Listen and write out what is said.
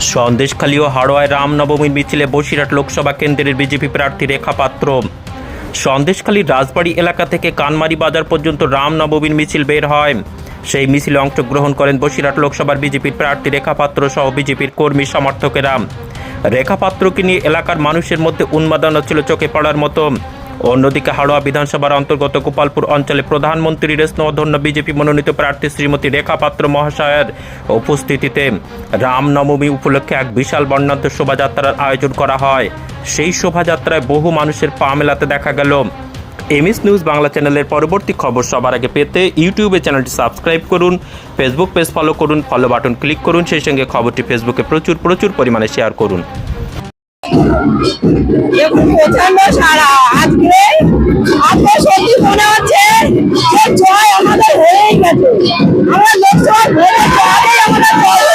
সন্দেশখালী ও হাড়োয়ায় রামনবমীর মিছিলে বসিরহাট লোকসভা কেন্দ্রের বিজেপি প্রার্থী রেখা পাত্র। সন্দেশখালীর রাজবাড়ি এলাকা থেকে কানমারি বাজার পর্যন্ত রামনবমীর মিছিল বের হয়। সেই মিছিলে অংশগ্রহণ করেন বসিরহাট লোকসভার বিজেপির প্রার্থী রেখা পাত্র সহ বিজেপির কর্মী সমর্থকেরা। রেখা পাত্রকে নিয়ে এলাকার মানুষের মধ্যে উন্মাদনা ছিল চোখে পড়ার মতো। অন্যদিকে হাড়োয়া বিধানসভার অন্তর্গত গোপালপুর অঞ্চলে প্রধানমন্ত্রীর স্নেহধন্য বিজেপি মনোনীত প্রার্থী শ্রীমতী রেখা পাত্র মহাশয়ের উপস্থিতিতে রামনবমী উপলক্ষে এক বিশাল বর্ণাঢ্য শোভাযাত্রার আয়োজন করা হয়। সেই শোভাযাত্রায় বহু মানুষের পা মেলাতে দেখা গেল। এমএস নিউজ বাংলা চ্যানেলের পরবর্তী খবর সবার আগে পেতে ইউটিউবে চ্যানেলটি সাবস্ক্রাইব করুন, ফেসবুক পেজ ফলো করুন, ফলো বাটন ক্লিক করুন, সেই সঙ্গে খবরটি ফেসবুকে প্রচুর প্রচুর পরিমাণে শেয়ার করুন। প্রচণ্ড সারা আজকে আজকে সত্যি মনে হচ্ছে যে জয় আমাদের হয়েই গেছে আমরা লোকসভা ভোটে জয় আমাদের জয়।